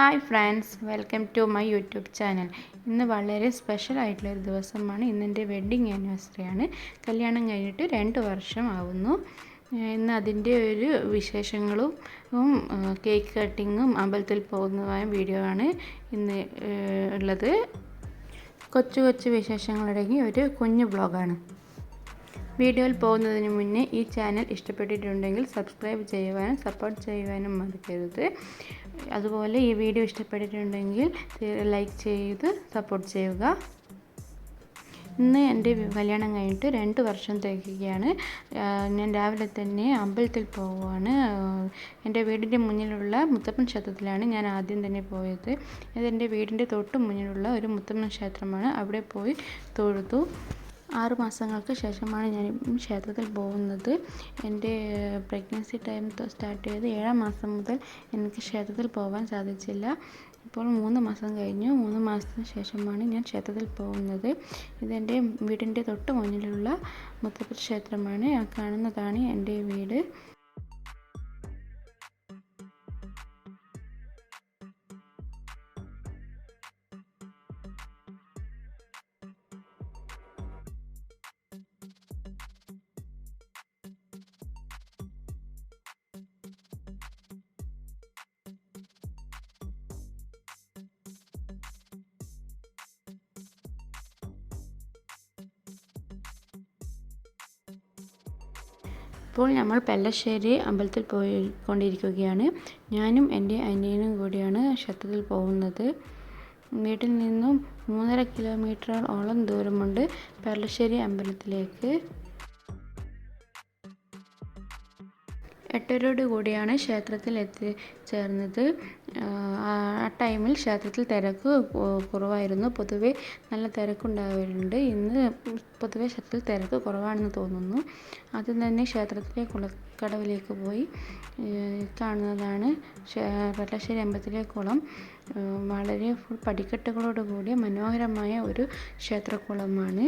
Hi friends welcome to my YouTube channel. ഇന്ന് വളരെ special ആയിട്ടുള്ള ഒരു ദിവസമാണ്. ഇന്ന് എന്റെ വെഡ്ഡിങ് ആനിവേഴ്സറിയാണ് കല്യാണം കഴിഞ്ഞിട്ട് രണ്ട് വർഷം ആവുന്നു. ഇന്ന് അതിന്റെ ഒരു വിശേഷങ്ങളും കേക്ക് കട്ടിങ്ങും അമ്പലത്തിൽ പോകുന്നതായ വീഡിയോ ആണ് ഇന്ന് ഉള്ളത്. കൊച്ചു കൊച്ചു വിശേഷങ്ങളടങ്ങിയ ഒരു കുഞ്ഞു ബ്ലോഗാണ് വീഡിയോയിൽ പോകുന്നതിന് മുന്നേ ഈ ചാനൽ ഇഷ്ടപ്പെട്ടിട്ടുണ്ടെങ്കിൽ സബ്സ്ക്രൈബ് ചെയ്യുവാനും സപ്പോർട്ട് ചെയ്യുവാനും മറക്കരുത്. അതുപോലെ ഈ വീഡിയോ ഇഷ്ടപ്പെട്ടിട്ടുണ്ടെങ്കിൽ ലൈക്ക് ചെയ്ത് സപ്പോർട്ട് ചെയ്യുക. ഇന്ന് എന്റെ കല്യാണം കഴിഞ്ഞിട്ട് രണ്ട് വർഷം തികയ്ക്കുകയാണ് ഞാൻ രാവിലെ തന്നെ അമ്പലത്തിൽ പോവുകയാണ്. എന്റെ വീടിന്റെ മുന്നിലുള്ള മുത്തപ്പൻ ക്ഷേത്രത്തിലാണ് ഞാൻ ആദ്യം തന്നെ പോയത്. ഇത് എന്റെ വീടിന്റെ തൊട്ട് മുന്നിലുള്ള ഒരു മുത്തപ്പൻ ക്ഷേത്രമാണ്. അവിടെ പോയി തൊഴുതു. ആറ് മാസങ്ങൾക്ക് ശേഷമാണ് ഞാൻ ക്ഷേത്രത്തിൽ പോകുന്നത്. എന്റെ പ്രഗ്നൻസി ടൈം സ്റ്റാർട്ട് ചെയ്ത് ഏഴാം മാസം മുതൽ എനിക്ക് ക്ഷേത്രത്തിൽ പോകാൻ സാധിച്ചില്ല. ഇപ്പോൾ മൂന്ന് മാസം കഴിഞ്ഞു. മൂന്ന് മാസത്തിന് ശേഷമാണ് ഞാൻ ക്ഷേത്രത്തിൽ പോകുന്നത്. ഇതെന്റെ വീടിന്റെ തൊട്ട് മുന്നിലുള്ള മുത്തപ്പ ക്ഷേത്രമാണ്. ആ കാണുന്നതാണ് എന്റെ വീട്. ഇപ്പോൾ നമ്മൾ പെല്ലശ്ശേരി അമ്പലത്തിൽ പോയി കൊണ്ടിരിക്കുകയാണ് ഞാനും എന്റെ അനിയനും കൂടിയാണ് ക്ഷേത്രത്തിൽ പോകുന്നത്. വീട്ടിൽ നിന്നും മൂന്നര കിലോമീറ്ററോളം ദൂരമുണ്ട് പെർളശ്ശേരി അമ്പലത്തിലേക്ക്. എട്ടരോട് കൂടിയാണ് ക്ഷേത്രത്തിൽ എത്തിച്ചേർന്നത് ആ ടൈമിൽ ക്ഷേത്രത്തിൽ തിരക്ക് കുറവായിരുന്നു. പൊതുവെ നല്ല തിരക്കുണ്ടാവാറുണ്ട് ഇന്ന് പൊതുവെ ക്ഷേത്രത്തിൽ തിരക്ക് കുറവാണെന്ന് തോന്നുന്നു. ആദ്യം തന്നെ ക്ഷേത്രത്തിലെ കുളക്കടവിലേക്ക് പോയി കാണുന്നതാണ് പട്ടശ്ശേരി അമ്പലത്തിലെ കുളം. വളരെ ഫുൾ പടിക്കെട്ടുകളോട് കൂടിയ മനോഹരമായ ഒരു ക്ഷേത്രക്കുളമാണ്.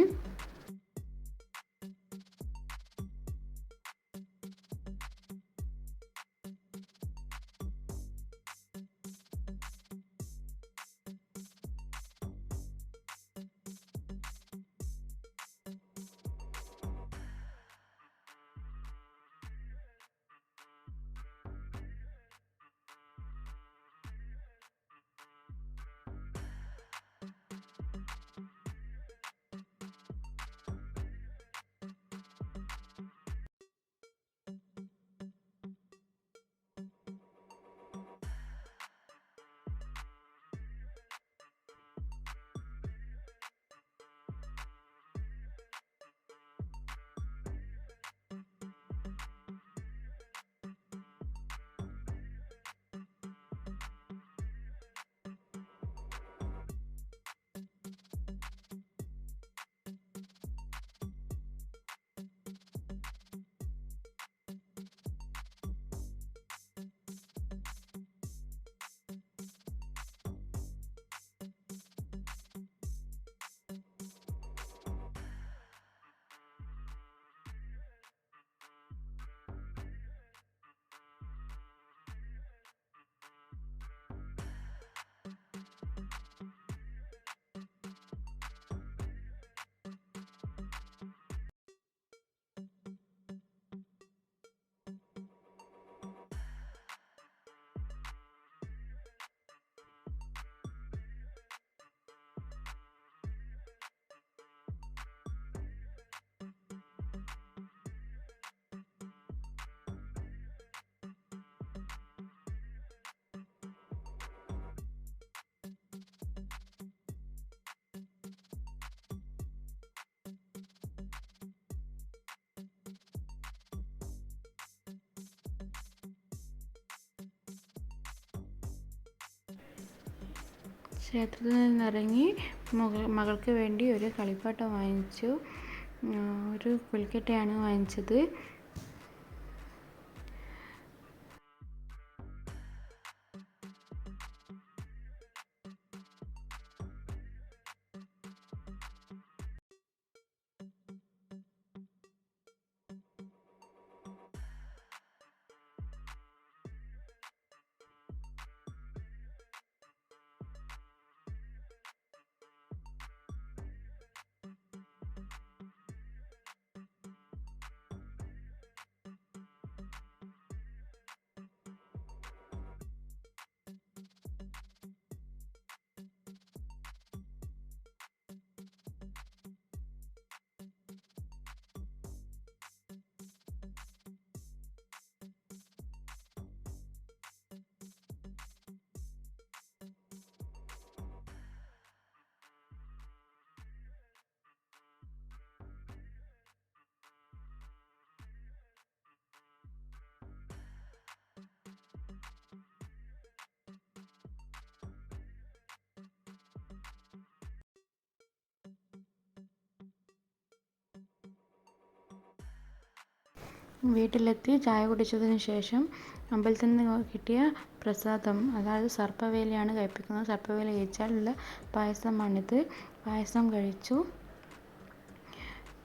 ക്ഷേത്രത്തിൽ നിന്നിറങ്ങി മകൾ മകൾക്ക് വേണ്ടി ഒരു കളിപ്പാട്ടം വാങ്ങിച്ചു. ഒരു പുൽക്കട്ടയാണ് വാങ്ങിച്ചത്. വീട്ടിലെത്തി ചായ കുടിച്ചതിന് ശേഷം അമ്പലത്തിൽ നിന്ന് കിട്ടിയ പ്രസാദം അതായത് സർപ്പവേലയാണ് കഴിപ്പിക്കുന്നത്. സർപ്പവേല കഴിച്ചാലുള്ള പായസമാണിത് പായസം കഴിച്ചു.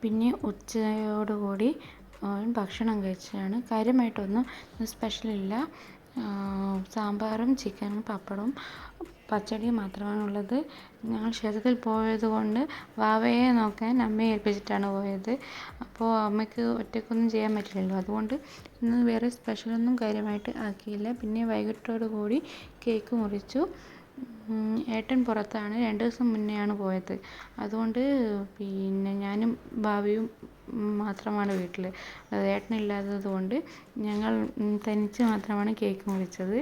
പിന്നെ ഉച്ചയോടുകൂടി ഭക്ഷണം കഴിച്ചതാണ് കാര്യമായിട്ടൊന്നും സ്പെഷ്യലില്ല സാമ്പാറും ചിക്കനും പപ്പടവും പച്ചടിയും മാത്രമാണുള്ളത് ഞങ്ങൾ ക്ഷേത്രത്തിൽ പോയത് കൊണ്ട് വാവയെ നോക്കാൻ അമ്മയെ ഏൽപ്പിച്ചിട്ടാണ് പോയത്. അപ്പോൾ അമ്മയ്ക്ക് ഒറ്റയ്ക്കൊന്നും ചെയ്യാൻ പറ്റില്ലല്ലോ. അതുകൊണ്ട് ഇന്ന് വേറെ സ്പെഷ്യലൊന്നും കാര്യമായിട്ട് ആക്കിയില്ല. പിന്നെ വൈകിട്ടോടു കൂടി കേക്ക് മുറിച്ചു. ഏട്ടൻ പുറത്താണ്. രണ്ട് ദിവസം മുന്നെയാണ് പോയത്. അതുകൊണ്ട് പിന്നെ ഞാനും ഭാവിയും മാത്രമാണ് വീട്ടിൽ ഏട്ടനില്ലാത്തത് കൊണ്ട് ഞങ്ങൾ തനിച്ച് മാത്രമാണ് കേക്ക് മുറിച്ചത്.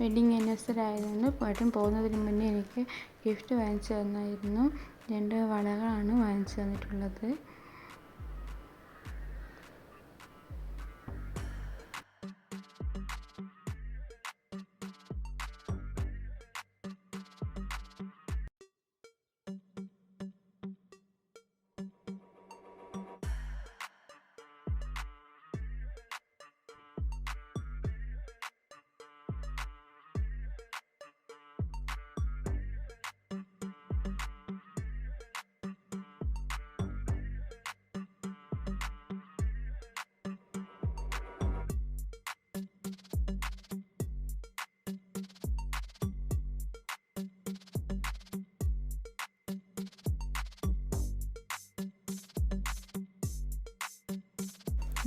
വെഡിങ് ആനിവേഴ്സറി ആയതുകൊണ്ട് ഏട്ടൻ പോകുന്നതിന് മുന്നേ എനിക്ക് ഗിഫ്റ്റ് വാങ്ങിച്ചു തന്നായിരുന്നു. രണ്ട് വളകളാണ് വാങ്ങിച്ചു തന്നിട്ടുള്ളത്.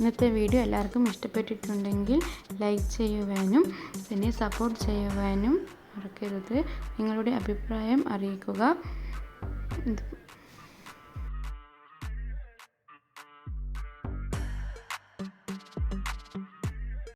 ഇന്നത്തെ വീഡിയോ എല്ലാവർക്കും ഇഷ്ടപ്പെട്ടിട്ടുണ്ടെങ്കിൽ ലൈക്ക് ചെയ്യുവാനും പിന്നെ സപ്പോർട്ട് ചെയ്യുവാനും മറക്കരുത്. നിങ്ങളുടെ അഭിപ്രായം അറിയിക്കുക.